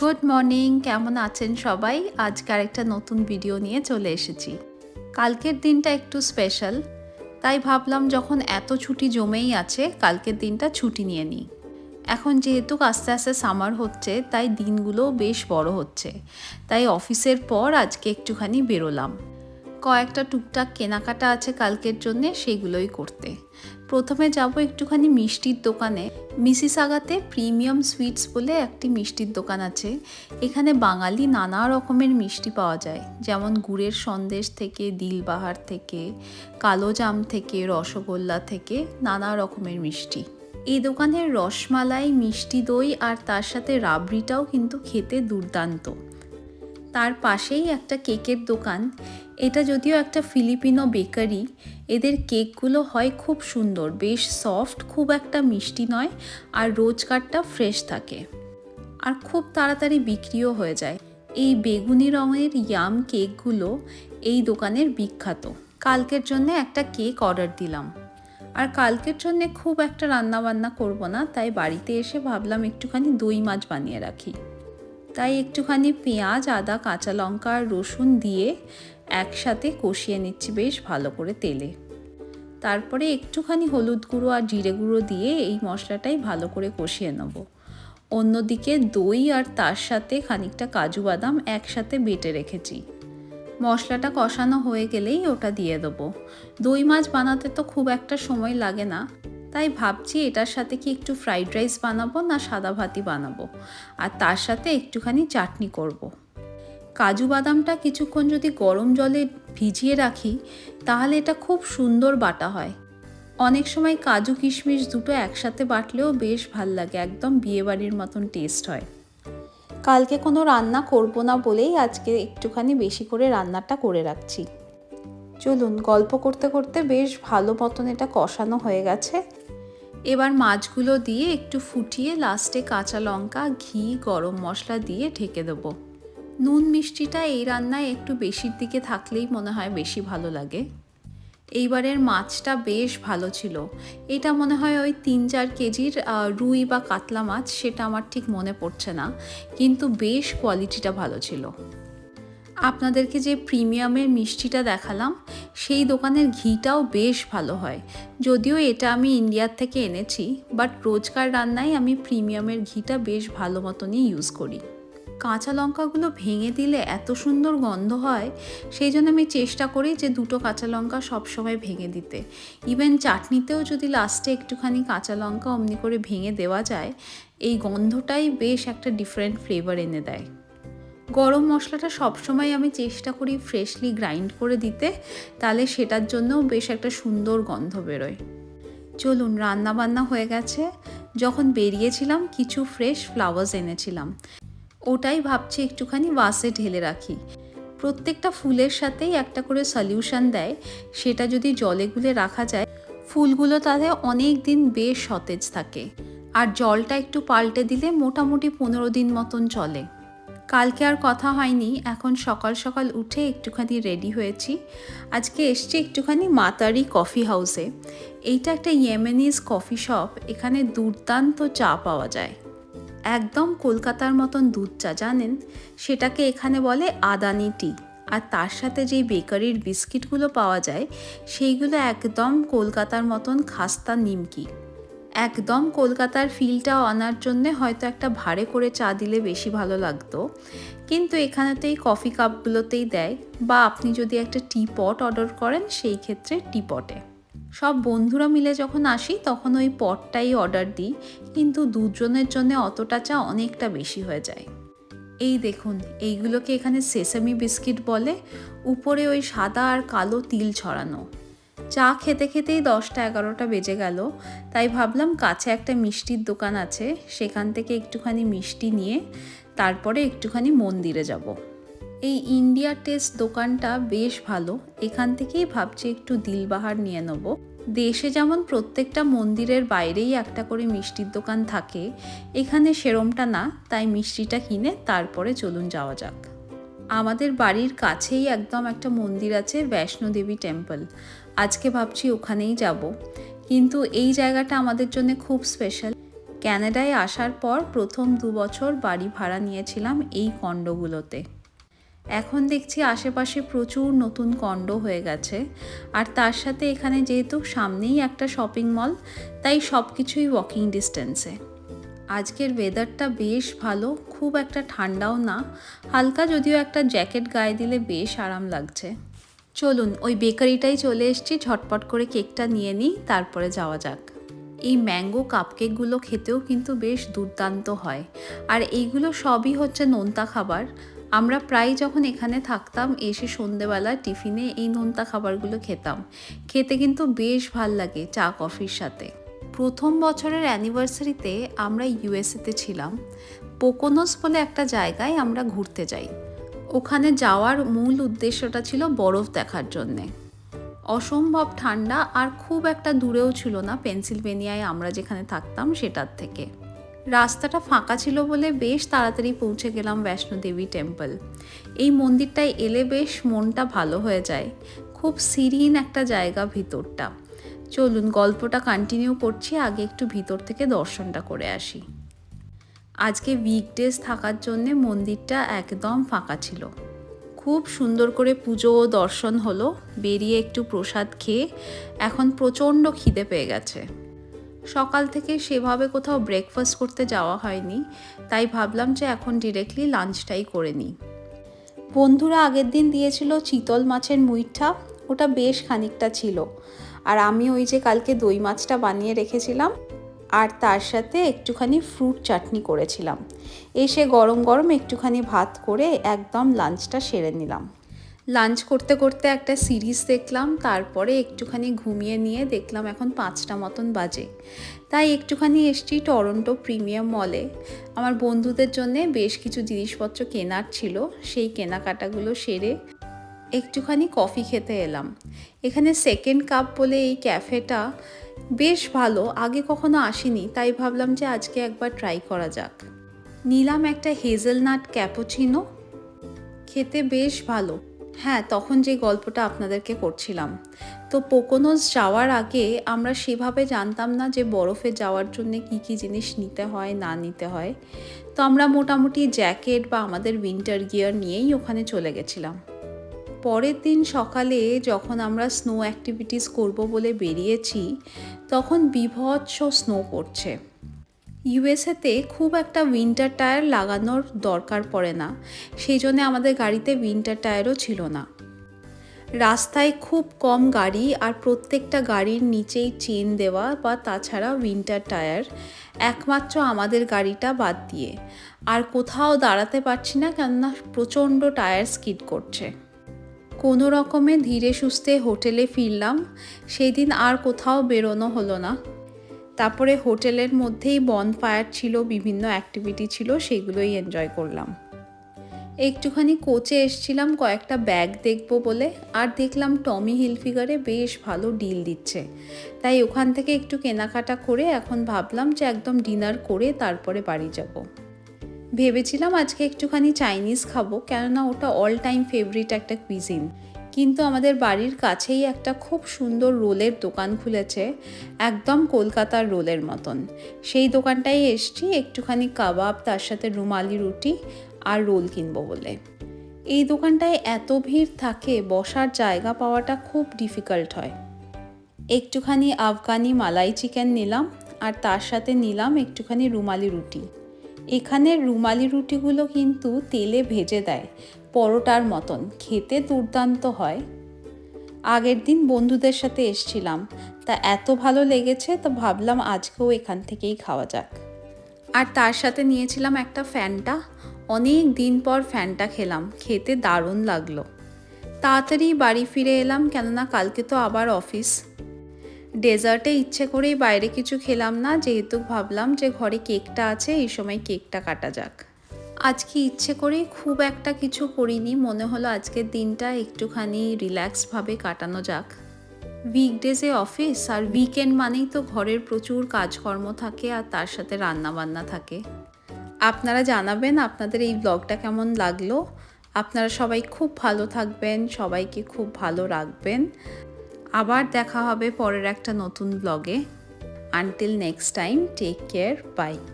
Good morning কেমন আছেন সবাই? আজকার একটা নতুন ভিডিও নিয়ে চলে এসেছি। কালকের দিনটা একটু স্পেশাল তাই ভাবলাম যখন এত ছুটি জমেই আছে, কালকের দিনটা ছুটি নিয়ে নিই। এখন যেহেতু আস্তে আস্তে সামার হচ্ছে, তাই দিনগুলো বেশ বড় হচ্ছে। তাই অফিসের পর আজকে একটুখানি বেরোলাম। কয়েকটা টুকটাক কেনাকাটা আছে কালকের জন্যে, সেগুলোই করতে। প্রথমে যাব একটুখানি মিষ্টির দোকানে। মিসিসাগাতে প্রিমিয়াম সুইটস বলে একটি মিষ্টির দোকান আছে। এখানে বাঙালি নানা রকমের মিষ্টি পাওয়া যায়। যেমন গুড়ের সন্দেশ থেকে, দিলবাহার থেকে, কালো জাম থেকে, রসগোল্লা থেকে নানা রকমের মিষ্টি। এই দোকানের রসমালাই, মিষ্টি দই আর তার সাথে রাবড়িটাও কিন্তু খেতে দুর্দান্ত। তার পাশেই একটা কেকের দোকান। এটা যদিও একটা ফিলিপিনো বেকারি, এদের কেকগুলো হয় খুব সুন্দর, বেশ সফট, খুব একটা মিষ্টি নয় আর রোজকারটা ফ্রেশ থাকে। আর খুব তাড়াতাড়ি বিক্রিও হয়ে যায়। এই বেগুনি রঙের ইয়াম কেকগুলো এই দোকানের বিখ্যাত। কালকের জন্য একটা কেক অর্ডার দিলাম। আর কালকের জন্য খুব একটা রান্না বান্না করব না, তাই বাড়িতে এসে ভাবলাম একটুখানি দই মাছ বানিয়ে রাখি। তাই একটুখানি পেঁয়াজ, আদা, কাঁচা লঙ্কা আর রসুন দিয়ে একসাথে কষিয়ে নিচ্ছি বেশ ভালো করে তেলে। তারপরে একটুখানি হলুদ গুঁড়ো আর জিরে গুঁড়ো দিয়ে এই মশলাটাই ভালো করে কষিয়ে নেব। অন্যদিকে দই আর তার সাথে খানিকটা কাজু বাদাম একসাথে বেটে রেখেছি। মশলাটা কষানো হয়ে গেলেই ওটা দিয়ে দেবো। দই মাছ বানাতে তো খুব একটা সময় লাগে না। তাই ভাবছি এটার সাথে কি একটু ফ্রাইড রাইস বানাবো না সাদা ভাতি বানাবো। আর তার সাথে একটুখানি চাটনি করব। কাজু বাদামটা কিছুক্ষণ যদি গরম জলে ভিজিয়ে রাখি, তাহলে এটা খুব সুন্দর বাটা হয়। অনেক সময় কাজু কিশমিশ দুটো একসাথে বাটলেও বেশ ভালো লাগে, একদম বিয়েবাড়ির মতন টেস্ট হয়। কালকে কোনো রান্না করব না বলেই আজকে একটুখানি বেশি করে রান্নাটা করে রাখছি। চলুন, গল্প করতে করতে বেশ ভালো মতন এটা কষানো হয়ে গেছে। এবার মাছগুলো দিয়ে একটু ফুটিয়ে লাস্টে কাঁচা লঙ্কা, ঘি, গরম মশলা দিয়ে ঢেকে দেবো। নুন মিষ্টিটা এই রান্নায় একটু বেশির দিকে থাকলেই মনে হয় বেশি ভালো লাগে। এইবারের মাছটা বেশ ভালো ছিল। এটা মনে হয় ওই তিন চার কেজির রুই বা কাতলা মাছ, সেটা আমার ঠিক মনে পড়ছে না। কিন্তু বেশ কোয়ালিটিটা ভালো ছিল। আপনাদেরকে যে প্রিমিয়ামের মিষ্টিটা দেখালাম, সেই দোকানের ঘিটাও বেশ ভালো হয়। যদিও এটা আমি ইন্ডিয়ার থেকে এনেছি বাট রোজকার রান্নায় আমি প্রিমিয়ামের ঘিটা বেশ ভালো মতনই ইউজ করি। কাঁচা লঙ্কাগুলো ভেঙে দিলে এত সুন্দর গন্ধ হয়, সেই জন্য আমি চেষ্টা করি যে দুটো কাঁচা লঙ্কা সবসময় ভেঙে দিতে। ইভেন চাটনিতেও যদি লাস্টে একটুখানি কাঁচা লঙ্কা অমনি করে ভেঙে দেওয়া যায়, এই গন্ধটাই বেশ একটা ডিফারেন্ট ফ্লেভার এনে দেয়। গরম মশলাটা সবসময় আমি চেষ্টা করি ফ্রেশলি গ্রাইন্ড করে দিতে, তাহলে সেটার জন্যও বেশ একটা সুন্দর গন্ধ বেরোয়। চলুন রান্না বান্না হয়ে গেছে। যখন বেরিয়েছিলাম, কিছু ফ্রেশ ফ্লাওয়ার্স এনেছিলাম। ওটাই ভাবছি একটুখানি বাসে ঢেলে রাখি। প্রত্যেকটা ফুলের সাথেই একটা করে সলিউশন দেয়। সেটা যদি জলে গুলে রাখা যায়, ফুলগুলো তাদের অনেক দিন বেশ সতেজ থাকে। আর জলটা একটু পাল্টে দিলে মোটামুটি পনেরো দিন মতন চলে। কালকে আর কথা হয়নি, এখন সকাল সকাল উঠে একটুখানি রেডি হয়েছি। আজকে এসছি একটুখানি মাতারি কফি হাউসে এইটা একটা ইয়েমেনিজ কফি শপ এখানে দুর্দান্ত চা পাওয়া যায়। একদম কলকাতার মতন দুধ চা, জানেন? সেটাকে এখানে বলে আদানি টি আর তার সাথে যেই বেকারির বিস্কিটগুলো পাওয়া যায়, সেইগুলো একদম কলকাতার মতন খাস্তা নিমকি। একদম কলকাতার ফিলটা আনার জন্যে হয়তো একটা ভাড়ে করে চা দিলে বেশি ভালো লাগতো। কিন্তু এখানেতেই কফি কাপগুলোতেই দেয় বা আপনি যদি একটা টি পট অর্ডার করেন সেই ক্ষেত্রে টি পটে সব বন্ধুরা মিলে যখন আসি তখন ওই পটটাই অর্ডার দিই, কিন্তু দুজনের জন্য অতটা চা অনেকটা বেশি হয়ে যায়। এই দেখুন, এইগুলোকে এখানে সেসামি বিস্কিট বলে, উপরে ওই সাদা আর কালো তিল ছড়ানো। চা খেতে খেতেই দশটা এগারোটা বেজে গেল। তাই ভাবলাম কাছে একটা মিষ্টির দোকান আছে, সেখান থেকে একটুখানি মিষ্টি নিয়ে তারপরে একটুখানি মন্দিরে যাব। এই ইন্ডিয়া টেস্ট দোকানটা বেশ ভালো, এখান থেকেই ভাবছি একটু দিলবাহার নিয়ে নেব। দেশে যেমন প্রত্যেকটা মন্দিরের বাইরেই একটা করে মিষ্টির দোকান থাকে, এখানে সেরমটা না, তাই মিষ্টিটা কিনে তারপরে চলুন যাওয়া যাক। আমাদের বাড়ির কাছেই একদম একটা মন্দির আছে বৈষ্ণোদেবী টেম্পল। আজকে ভাবছি ওখানেই যাব। কিন্তু এই জায়গাটা আমাদের জন্য খুব স্পেশাল ক্যানাডায় আসার পর প্রথম দু বছর বাড়ি ভাড়া নিয়েছিলাম এই কন্ডোগুলোতে। এখন দেখছি আশেপাশে প্রচুর নতুন কন্ড হয়ে গেছে। আর তার সাথে এখানে যেহেতু সামনেই একটা শপিং মল তাই সব কিছুই ওয়াকিং ডিস্টেন্সে আজকের ওয়েদারটা বেশ ভালো, খুব একটা ঠান্ডাও না। হালকা যদিও একটা জ্যাকেট গায়ে দিলে বেশ আরাম লাগছে। চলুন, ওই বেকারিটাই চলে এসেছি, ঝটপট করে কেকটা নিয়ে নিই, তারপরে যাওয়া যাক। এই ম্যাঙ্গো কাপকেকগুলো খেতেও কিন্তু বেশ দুর্দান্ত হয়। আর এইগুলো সবই হচ্ছে নোনতা খাবার। আমরা প্রায় যখন এখানে থাকতাম, এসে সন্ধেবেলা টিফিনে এই নোনতা খাবারগুলো খেতাম। খেতে কিন্তু বেশ ভালো লাগে চা, কফির সাথে। প্রথম বছরের অ্যানিভার্সারিতে আমরা ইউএসএতে ছিলাম। পোকোনোস বলে একটা জায়গায় আমরা ঘুরতে যাই। ওখানে যাওয়ার মূল উদ্দেশ্যটা ছিল বরফ দেখার জন্যে। অসম্ভব ঠান্ডা আর খুব একটা দূরেও ছিল না পেনসিলভেনিয়ায় আমরা যেখানে থাকতাম সেটার থেকে। রাস্তাটা ফাঁকা ছিল বলে বেশ তাড়াতাড়ি পৌঁছে গেলাম বৈষ্ণোদেবী টেম্পল। এই মন্দিরটায় এলে বেশ মনটা ভালো হয়ে যায়, খুব সিরিন একটা জায়গা ভিতরটা। চলুন গল্পটা কন্টিনিউ করছি, আগে একটু ভিতর থেকে দর্শনটা করে আসি। আজকে উইকডেজ থাকার জন্যে মন্দিরটা একদম ফাঁকা ছিল। খুব সুন্দর করে পুজো ও দর্শন হলো, বেরিয়ে একটু প্রসাদ খেয়ে এখন প্রচণ্ড খিদে পেয়ে গেছে। সকাল থেকে সেভাবে কোথাও ব্রেকফাস্ট করতে যাওয়া হয়নি, তাই ভাবলাম যে এখন ডিরেক্টলি লাঞ্চটাই করে নিই। বন্ধুরা আগের দিন দিয়েছিল চিতল মাছের মুইঠা, ওটা বেশ খানিকটা ছিল। আর আমি ওই যে কালকে দই মাছটা বানিয়ে রেখেছিলাম আর তার সাথে একটুখানি ফ্রুট চাটনি করেছিলাম। এসে গরম গরম একটুখানি ভাত করে একদম লাঞ্চটা সেরে নিলাম। লাঞ্চ করতে করতে একটা সিরিজ দেখলাম, তারপরে একটুখানি ঘুমিয়ে নিয়ে দেখলাম এখন পাঁচটা মতন বাজে। তাই একটুখানি এসছি টরন্টো প্রিমিয়াম মলে আমার বন্ধুদের জন্যে বেশ কিছু জিনিসপত্র কেনার ছিল, সেই কেনাকাটাগুলো সেরে একটুখানি কফি খেতে এলাম। এখানে সেকেন্ড কাপ বলে এই ক্যাফেটা বেশ ভালো, আগে কখনো আসিনি, তাই ভাবলাম যে আজকে একবার ট্রাই করা যাক। নিলাম একটা হেজেলনাট ক্যাপোচিনো খেতে বেশ ভালো। হ্যাঁ তখন যে গল্পটা আপনাদেরকে করছিলাম। তো পোকোনোস যাওয়ার আগে আমরা সেভাবে জানতাম না যে বরফে যাওয়ার জন্য কি কি জিনিস নিতে হয়, না নিতে হয়। তো আমরা মোটামুটি জ্যাকেট বা আমাদের উইন্টার গিয়ার নিয়েই ওখানে চলে গেছিলাম। পরের দিন সকালে যখন আমরা স্নো অ্যাক্টিভিটিস করব বলে বেরিয়েছি, তখন বিভৎস স্নো পড়ছে। ইউএসএতে খুব একটা উইন্টার টায়ার লাগানোর দরকার পড়ে না, সেই জন্য আমাদের গাড়িতে উইন্টার টায়ারও ছিল না। রাস্তায় খুব কম গাড়ি আর প্রত্যেকটা গাড়ির নিচেই চেন দেওয়া বা তাছাড়া উইন্টার টায়ার একমাত্র আমাদের গাড়িটা বাদ দিয়ে। আর কোথাও দাঁড়াতে পারছি না কেননা প্রচণ্ড টায়ার স্কিড করছে। কোনো রকমে ধীরে সুস্থে হোটেলে ফিরলাম সেই দিন আর কোথাও বেরোনো হলো না। তারপরে হোটেলের মধ্যেই বন ফায়ার ছিল, বিভিন্ন অ্যাক্টিভিটি ছিল, সেগুলোই এনজয় করলাম। একটুখানি কোচে এসছিলাম, কয়েকটা ব্যাগ দেখব বলে, আর দেখলাম টমি হিলফিগারে বেশ ভালো ডিল দিচ্ছে। তাই ওখান থেকে একটু কেনাকাটা করে এখন ভাবলাম যে একদম ডিনার করে তারপরে বাড়ি যাব। ভেবেছিলাম আজকে একটুখানি চাইনিজ খাব, কেননা ওটা অল টাইম ফেভারিট একটা কুইজিন কিন্তু আমাদের বাড়ির কাছেই একটা খুব সুন্দর রোলের দোকান খুলেছে, একদম কলকাতার রোলের মতন। সেই দোকানটাই এসছি, একটুখানি কাবাব, তার সাথে রুমালি রুটি আর রোল কিনবো বলে। এই দোকানটায় এত ভিড় থাকে, বসার জায়গা পাওয়াটা খুব ডিফিকাল্ট হয়। একটুখানি আফগানি মালাই চিকেন নিলাম, আর তার সাথে নিলাম একটুখানি রুমালি রুটি। এখানের রুমালি রুটিগুলো কিন্তু তেলে ভেজে দেয়, পরোটার মতন। খেতে দুর্দান্ত হয়। আগের দিন বন্ধুদের সাথে এসছিলাম। তা এত ভালো লেগেছে, তো ভাবলাম আজকেও এখান থেকেই খাওয়া যাক। আর তার সাথে নিয়েছিলাম একটা ফ্যানটা। অনেক দিন পর ফ্যানটা খেলাম। খেতে দারুণ লাগল। তাড়াতাড়ি বাড়ি ফিরে এলাম, কেননা কালকে তো আবার অফিস। ডেজার্টে ইচ্ছে করেই বাইরে কিছু খেলাম না, যেহেতু ভাবলাম যে ঘরে কেকটা আছে, এই সময় কেকটা কাটা যাক। আজকে ইচ্ছে করেই খুব একটা কিছু করিনি, মনে হলো আজকের দিনটা একটুখানি রিল্যাক্সভাবে কাটানো যাক। উইকডেজে অফিস আর উইকেন্ড মানেই তো ঘরের প্রচুর কাজকর্ম থাকে আর তার সাথে রান্না বান্না থাকে। আপনারা জানাবেন আপনাদের এই ব্লগটা কেমন লাগল। আপনারা সবাই খুব ভালো থাকবেন, সবাইকে খুব ভালো রাখবেন। আবার দেখা হবে পরের একটা নতুন ব্লগে until next time take care bye